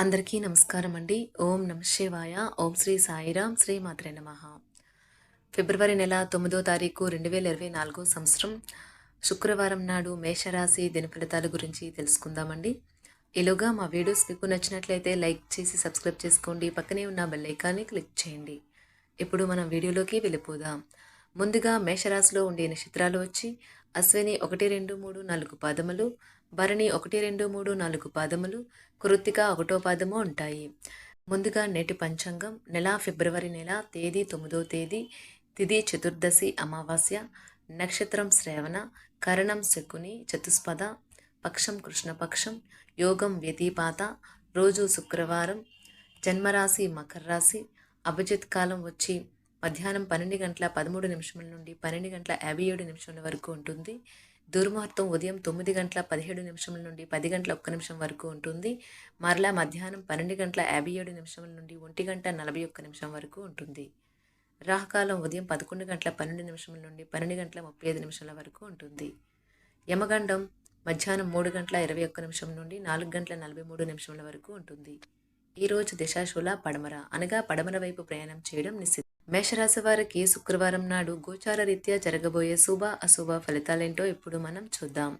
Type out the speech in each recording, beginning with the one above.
అందరికీ నమస్కారం అండి. ఓం నమ శివాయ. ఓం శ్రీ సాయిరామ్ శ్రీ మాత్రే నమ. ఫిబ్రవరి నెల తొమ్మిదో తారీఖు రెండు వేల ఇరవై నాలుగో సంవత్సరం. శుక్రవారం నాడు మేషరాశి దిన ఫలితాల గురించి తెలుసుకుందామండి. ఈలోగా మా వీడియోస్ మీకు నచ్చినట్లయితే లైక్ చేసి సబ్స్క్రైబ్ చేసుకోండి. పక్కనే ఉన్న బెల్ ఐకాన్ని క్లిక్ చేయండి. ఇప్పుడు మనం వీడియోలోకి వెళ్ళిపోదాం. ముందుగా మేషరాశిలో ఉండే నక్షత్రాలు వచ్చి అశ్విని ఒకటి రెండు మూడు నాలుగు పాదములు భరణి ఒకటి రెండు మూడు నాలుగు పాదములు కృత్తిక ఒకటో పాదము ఉంటాయి. ముందుగా నేటి పంచాంగం నెల ఫిబ్రవరి నెల తేదీ తొమ్మిదో తేదీ తిథి చతుర్దశి అమావాస్య నక్షత్రం శ్రవణ కరణం శకుని చతుస్పద పక్షం కృష్ణపక్షం యోగం వ్యతిపాత రోజు శుక్రవారం జన్మరాశి మకర రాశి అభిజిత్ కాలం వచ్చి మధ్యాహ్నం పన్నెండు గంటల పదమూడు నిమిషముల నుండి పన్నెండు గంటల యాభై ఏడు నిమిషముల వరకు ఉంటుంది. దుర్మార్గం ఉదయం తొమ్మిది గంటల పదిహేడు నిమిషముల నుండి పది గంటల ఒక్క నిమిషం వరకు ఉంటుంది. మరలా మధ్యాహ్నం పన్నెండు గంటల యాభై ఏడు నిమిషముల నుండి ఒంటి గంట నలభై ఒక్క నిమిషం వరకు ఉంటుంది. రాహకాలం ఉదయం పదకొండు గంటల పన్నెండు నిమిషముల నుండి పన్నెండు గంటల ముప్పై ఐదు నిమిషాల వరకు ఉంటుంది. యమగండం మధ్యాహ్నం మూడు గంటల ఇరవై ఒక్క నిమిషం నుండి నాలుగు గంటల నలభై మూడు నిమిషముల వరకు ఉంటుంది. ఈరోజు దిశాశూల పడమర అనగా పడమర వైపు ప్రయాణం చేయడం నిశ్చితం మేషరాశి వారికి శుక్రవారం నాడు గోచార రీత్యా జరగబోయే శుభ అశుభ ఫలితాలేంటో ఇప్పుడు మనం చూద్దాం.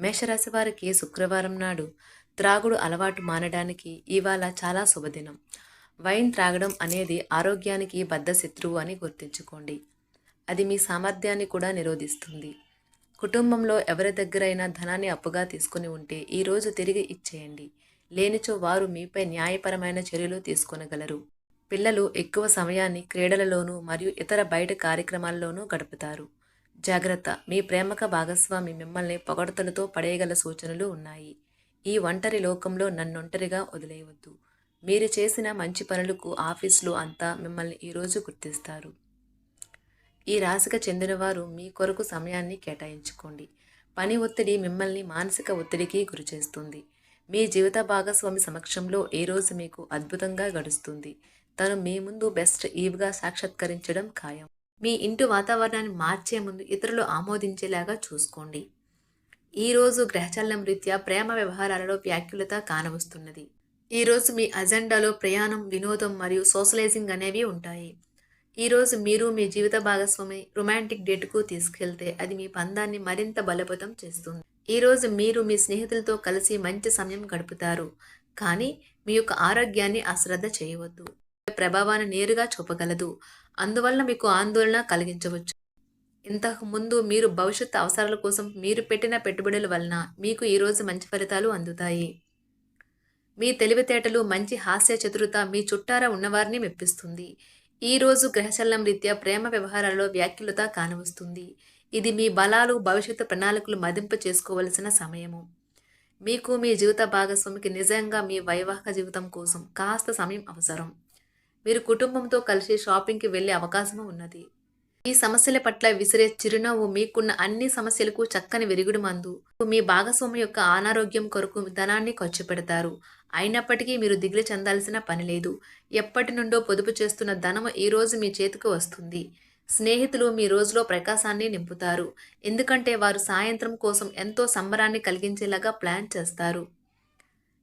మేషరాశి వారికి శుక్రవారం నాడు త్రాగుడు అలవాటు మానడానికి ఇవాళ చాలా శుభదినం. వైన్ త్రాగడం అనేది ఆరోగ్యానికి బద్ధ శత్రువు అని గుర్తుంచుకోండి. అది మీ సామర్థ్యాన్ని కూడా నిరోధిస్తుంది. కుటుంబంలో ఎవరి దగ్గరైనా ధనాన్ని అప్పుగా తీసుకుని ఉంటే ఈరోజు తిరిగి ఇచ్చేయండి. లేనిచో వారు మీపై న్యాయపరమైన చర్యలు తీసుకొనగలరు. పిల్లలు ఎక్కువ సమయాన్ని క్రీడలలోనూ మరియు ఇతర బయట కార్యక్రమాల్లోనూ గడుపుతారు. జాగ్రత్త. మీ ప్రేమక భాగస్వామి మిమ్మల్ని పొగడతలతో పడేయగల సూచనలు ఉన్నాయి. ఈ ఒంటరి లోకంలో నన్నొంటరిగా వదిలేయవద్దు. మీరు చేసిన మంచి పనులకు ఆఫీసులు అంతా మిమ్మల్ని ఈరోజు గుర్తిస్తారు. ఈ రాశికి చెందినవారు మీ కొరకు సమయాన్ని కేటాయించుకోండి. పని ఒత్తిడి మిమ్మల్ని మానసిక ఒత్తిడికి గురిచేస్తుంది. మీ జీవిత భాగస్వామి సమక్షంలో ఏ రోజు మీకు అద్భుతంగా గడుస్తుంది. తను మీ ముందు బెస్ట్ ఈవ్గా సాక్షాత్కరించడం ఖాయం. మీ ఇంటి వాతావరణాన్ని మార్చే ముందు ఇతరులు ఆమోదించేలాగా చూసుకోండి. ఈరోజు గ్రహచలనం రీత్యా ప్రేమ వ్యవహారాలలో వ్యాఖ్యులత కానవస్తున్నది. ఈరోజు మీ అజెండాలో ప్రయాణం వినోదం మరియు సోషలైజింగ్ అనేవి ఉంటాయి. ఈరోజు మీరు మీ జీవిత భాగస్వామి రొమాంటిక్ డేట్కు తీసుకెళ్తే అది మీ పందాన్ని మరింత బలపతం చేస్తుంది. ఈరోజు మీరు మీ స్నేహితులతో కలిసి మంచి సమయం గడుపుతారు. కానీ మీ యొక్క ఆరోగ్యాన్ని అశ్రద్ధ చేయవద్దు. ప్రభావాన్ని నేరుగా చూపగలదు. అందువల్ల మీకు ఆందోళన కలిగించవచ్చు. ఇంతకు ముందు మీరు భవిష్యత్తు అవసరాల కోసం మీరు పెట్టిన పెట్టుబడుల వలన మీకు ఈరోజు మంచి ఫలితాలు అందుతాయి. మీ తెలివితేటలు మంచి హాస్య చతురత మీ చుట్టారా ఉన్నవారిని మెప్పిస్తుంది. ఈ రోజు గ్రహచలనం రీత్యా ప్రేమ వ్యవహారాల్లో వ్యాఖ్యలత కానవస్తుంది. ఇది మీ బలాలు భవిష్యత్తు ప్రణాళికలు మదింపు చేసుకోవలసిన సమయము. మీకు మీ జీవిత భాగస్వామికి నిజంగా మీ వైవాహిక జీవితం కోసం కాస్త సమయం అవసరం. మీరు కుటుంబంతో కలిసి షాపింగ్కి వెళ్ళే అవకాశం ఉన్నది. ఈ సమస్యల పట్ల విసిరే చిరునవ్వు మీకున్న అన్ని సమస్యలకు చక్కని విరుగుడు మందు. మీ భాగస్వామి యొక్క అనారోగ్యం కొరకు ధనాన్ని ఖర్చు పెడతారు అయినప్పటికీ మీరు దిగులు చెందాల్సిన పని లేదు. ఎప్పటి నుండో పొదుపు చేస్తున్న ధనము ఈ రోజు మీ చేతికి వస్తుంది. స్నేహితులు మీ రోజులో ప్రకాశాన్ని నింపుతారు. ఎందుకంటే వారు సాయంత్రం కోసం ఎంతో సంబరాన్ని కలిగించేలాగా ప్లాన్ చేస్తారు.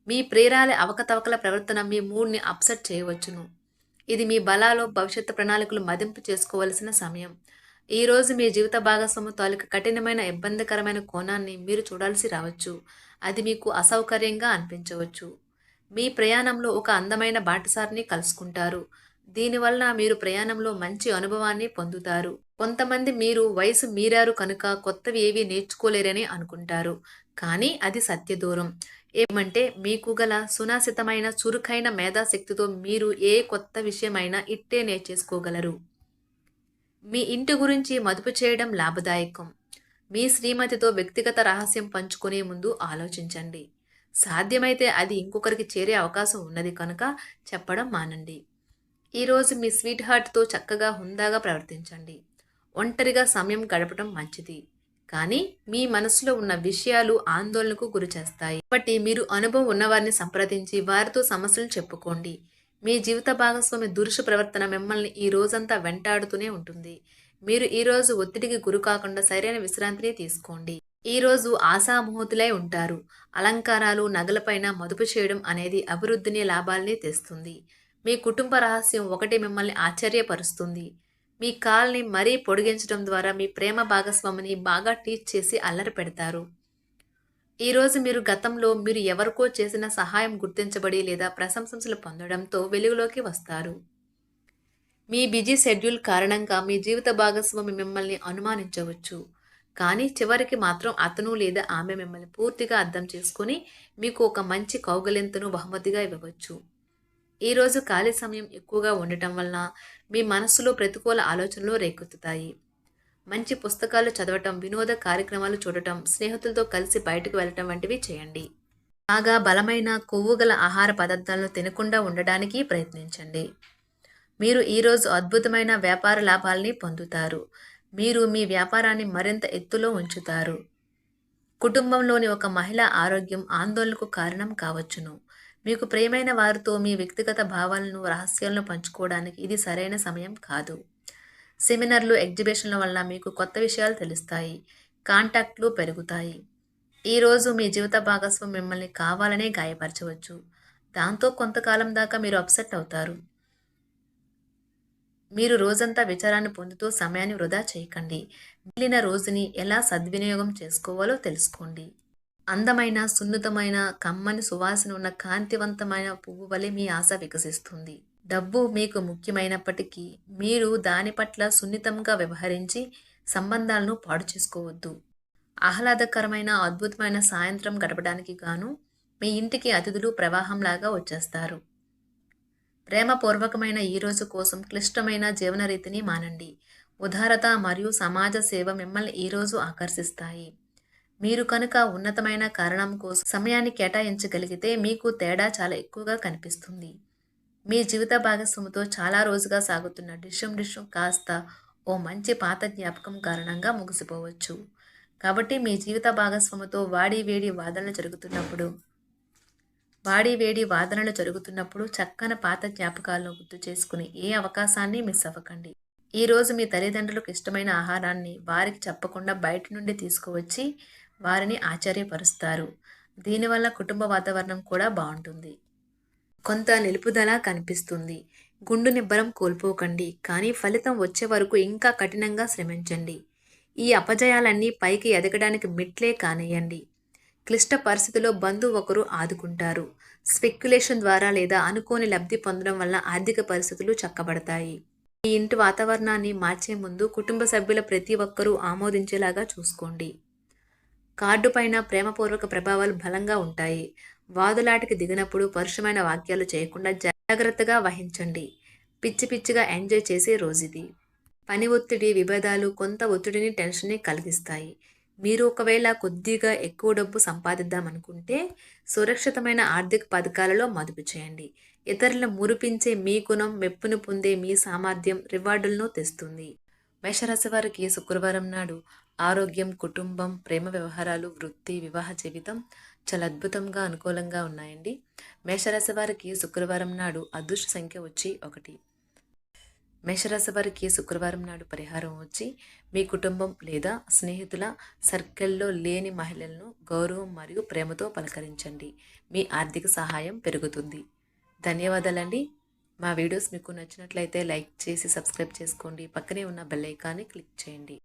మీ ప్రేరాల అవకతవకల ప్రవర్తన మీ మూడ్ని అప్సెట్ చేయవచ్చును. ఇది మీ బలాలో భవిష్యత్తు ప్రణాళికలు మదింపు చేసుకోవలసిన సమయం. ఈ రోజు మీ జీవిత భాగస్వామి తాలూకు కఠినమైన ఇబ్బందికరమైన కోణాన్ని మీరు చూడాల్సి రావచ్చు. అది మీకు అసౌకర్యంగా అనిపించవచ్చు. మీ ప్రయాణంలో ఒక అందమైన బాటసారిని కలుసుకుంటారు. దీనివలన మీరు ప్రయాణంలో మంచి అనుభవాన్ని పొందుతారు. కొంతమంది మీరు వయసు మీరారు కనుక కొత్తవి ఏవి నేర్చుకోలేరని అనుకుంటారు. కానీ అది సత్య దూరం ఏమంటే మీకు గల సునాసితమైన చురుకైన మేధాశక్తితో మీరు ఏ కొత్త విషయమైనా ఇట్టే నేర్చేసుకోగలరు. మీ ఇంటి గురించి మదుపు చేయడం లాభదాయకం. మీ శ్రీమతితో వ్యక్తిగత రహస్యం పంచుకునే ముందు ఆలోచించండి. సాధ్యమైతే అది ఇంకొకరికి చేరే అవకాశం ఉన్నది కనుక చెప్పడం మానండి. ఈరోజు మీ స్వీట్ హార్ట్తో చక్కగా హుందాగా ప్రవర్తించండి. ఒంటరిగా సమయం గడపడం మంచిది. కానీ మీ మనసులో ఉన్న విషయాలు ఆందోళనకు గురి చేస్తాయి. కాబట్టి మీరు అనుభవం ఉన్నవారిని సంప్రదించి వారితో సమస్యలు చెప్పుకోండి. మీ జీవిత భాగస్వామి దురుష ప్రవర్తన మిమ్మల్ని ఈ రోజంతా వెంటాడుతూనే ఉంటుంది. మీరు ఈరోజు ఒత్తిడికి గురి కాకుండా సరైన విశ్రాంతిని తీసుకోండి. ఈరోజు ఆశామూహతులై ఉంటారు. అలంకారాలు నగలపైన మదుపు చేయడం అనేది అభివృద్ధిని లాభాల్ని తెస్తుంది. మీ కుటుంబ రహస్యం ఒకటి మిమ్మల్ని ఆశ్చర్యపరుస్తుంది. మీ కాల్ని మరీ పొడిగించడం ద్వారా మీ ప్రేమ భాగస్వామిని బాగా టీచ్ చేసి అల్లరి పెడతారు. ఈరోజు మీరు గతంలో మీరు ఎవరికో చేసిన సహాయం గుర్తించబడి లేదా ప్రశంసలు పొందడంతో వెలుగులోకి వస్తారు. మీ బిజీ షెడ్యూల్ కారణంగా మీ జీవిత భాగస్వామి మిమ్మల్ని అనుమానించవచ్చు. కానీ చివరికి మాత్రం అతను లేదా ఆమె మిమ్మల్ని పూర్తిగా అర్థం చేసుకుని మీకు ఒక మంచి కౌగలింతను బహుమతిగా ఇవ్వవచ్చు. ఈరోజు ఖాళీ సమయం ఎక్కువగా ఉండటం వలన మీ మనస్సులో ప్రతికూల ఆలోచనలు రేకెత్తుతాయి. మంచి పుస్తకాలు చదవటం వినోద కార్యక్రమాలు చూడటం స్నేహితులతో కలిసి బయటకు వెళ్ళటం వంటివి చేయండి. బాగా బలమైన కొవ్వు గల ఆహార పదార్థాలను తినకుండా ఉండడానికి ప్రయత్నించండి. మీరు ఈరోజు అద్భుతమైన వ్యాపార లాభాల్ని పొందుతారు. మీరు మీ వ్యాపారాన్ని మరింత ఎత్తులో ఉంచుతారు. కుటుంబంలోని ఒక మహిళ ఆరోగ్యం ఆందోళనకు కారణం కావచ్చును. మీకు ప్రియమైన వారితో మీ వ్యక్తిగత భావాలను రహస్యాలను పంచుకోవడానికి ఇది సరైన సమయం కాదు. సెమినార్లు ఎగ్జిబిషన్ల వల్ల మీకు కొత్త విషయాలు తెలుస్తాయి. కాంటాక్ట్లు పెరుగుతాయి. ఈరోజు మీ జీవిత భాగస్వామి మిమ్మల్ని కావాలనే గాయపరచవచ్చు. దాంతో కొంతకాలం దాకా మీరు అప్సెట్ అవుతారు. మీరు రోజంతా విచారాన్ని పొందుతూ సమయాన్ని వృధా చేయకండి. మిగిలిన రోజుని ఎలా సద్వినియోగం చేసుకోవాలో తెలుసుకోండి. అందమైన సున్నితమైన కమ్మని సువాసన ఉన్న కాంతివంతమైన పువ్వు వలె మీ ఆశ వికసిస్తుంది. డబ్బు మీకు ముఖ్యమైనప్పటికీ మీరు దాని పట్ల సున్నితంగా వ్యవహరించి సంబంధాలను పాడు చేసుకోవద్దు. ఆహ్లాదకరమైన అద్భుతమైన సాయంత్రం గడపడానికి గాను మీ ఇంటికి అతిథులు ప్రవాహంలాగా వచ్చేస్తారు. ప్రేమపూర్వకమైన ఈ రోజు కోసం క్లిష్టమైన జీవన రీతిని మానండి. ఉదారత మరియు సమాజ సేవ మిమ్మల్ని ఈరోజు ఆకర్షిస్తాయి. మీరు కనుక ఉన్నతమైన కారణం కోసం సమయాన్ని కేటాయించగలిగితే మీకు తేడా చాలా ఎక్కువగా కనిపిస్తుంది. మీ జీవిత భాగస్వామితో చాలా రోజుగా సాగుతున్న డిషం డిషం కాస్త ఓ మంచి పాత జ్ఞాపకం కారణంగా ముగిసిపోవచ్చు. కాబట్టి మీ జీవిత భాగస్వామితో వాడి వేడి వాదనలు జరుగుతున్నప్పుడు వాడి వేడి వాదనలు జరుగుతున్నప్పుడు చక్కని పాత జ్ఞాపకాలను గుర్తు చేసుకుని ఏ అవకాశాన్ని మిస్ అవ్వకండి. ఈరోజు మీ తల్లిదండ్రులకు ఇష్టమైన ఆహారాన్ని వారికి చెప్పకుండా బయట నుండి తీసుకువచ్చి వారిని ఆశ్చర్యపరుస్తారు. దీనివల్ల కుటుంబ వాతావరణం కూడా బాగుంటుంది. కొంత నిలుపుదల కనిపిస్తుంది. గుండు నిబ్బరం కోల్పోకండి కానీ ఫలితం వచ్చే వరకు ఇంకా కఠినంగా శ్రమించండి. ఈ అపజయాలన్నీ పైకి ఎదగడానికి మిట్లే కానియండి క్లిష్ట పరిస్థితిలో బంధువు ఒకరు ఆదుకుంటారు. స్పెక్యులేషన్ ద్వారా లేదా అనుకోని లబ్ధి పొందడం వల్ల ఆర్థిక పరిస్థితులు చక్కబడతాయి. ఈ ఇంటి వాతావరణాన్ని మార్చే ముందు కుటుంబ సభ్యుల ప్రతి ఒక్కరూ ఆమోదించేలాగా చూసుకోండి. కార్డు పైన ప్రేమపూర్వక ప్రభావాలు బలంగా ఉంటాయి. వాదులాటికి దిగినప్పుడు పరుషమైన వాక్యాలు చేయకుండా జాగ్రత్తగా వహించండి. పిచ్చి పిచ్చిగా ఎంజాయ్ చేసే రోజుది. పని ఒత్తిడి విభేదాలు కొంత ఒత్తిడిని టెన్షన్ని కలిగిస్తాయి. మీరు ఒకవేళ కొద్దిగా ఎక్కువ డబ్బు సంపాదిద్దామనుకుంటే సురక్షితమైన ఆర్థిక పథకాలలో మదుపు చేయండి. ఇతరులను మురిపించే మీ గుణం మెప్పును పొందే మీ సామర్థ్యం రివార్డులను తెస్తుంది. మేషరాశి వారికి శుక్రవారం నాడు ఆరోగ్యం కుటుంబం ప్రేమ వ్యవహారాలు వృత్తి వివాహ జీవితం చాలా అద్భుతంగా అనుకూలంగా ఉన్నాయండి. మేషరాశి వారికి శుక్రవారం నాడు అదృష్ట సంఖ్య వచ్చి ఒకటి. మేషరాశి వారికి శుక్రవారం నాడు పరిహారం వచ్చి మీ కుటుంబం లేదా స్నేహితుల సర్కిల్లో లేని మహిళలను గౌరవం మరియు ప్రేమతో పలకరించండి. మీ ఆర్థిక సహాయం పెరుగుతుంది. ధన్యవాదాలండి. మా వీడియోస్ మీకు నచ్చినట్లయితే లైక్ చేసి సబ్స్క్రైబ్ చేసుకోండి. పక్కనే ఉన్న బెల్ ఐకాన్ని క్లిక్ చేయండి.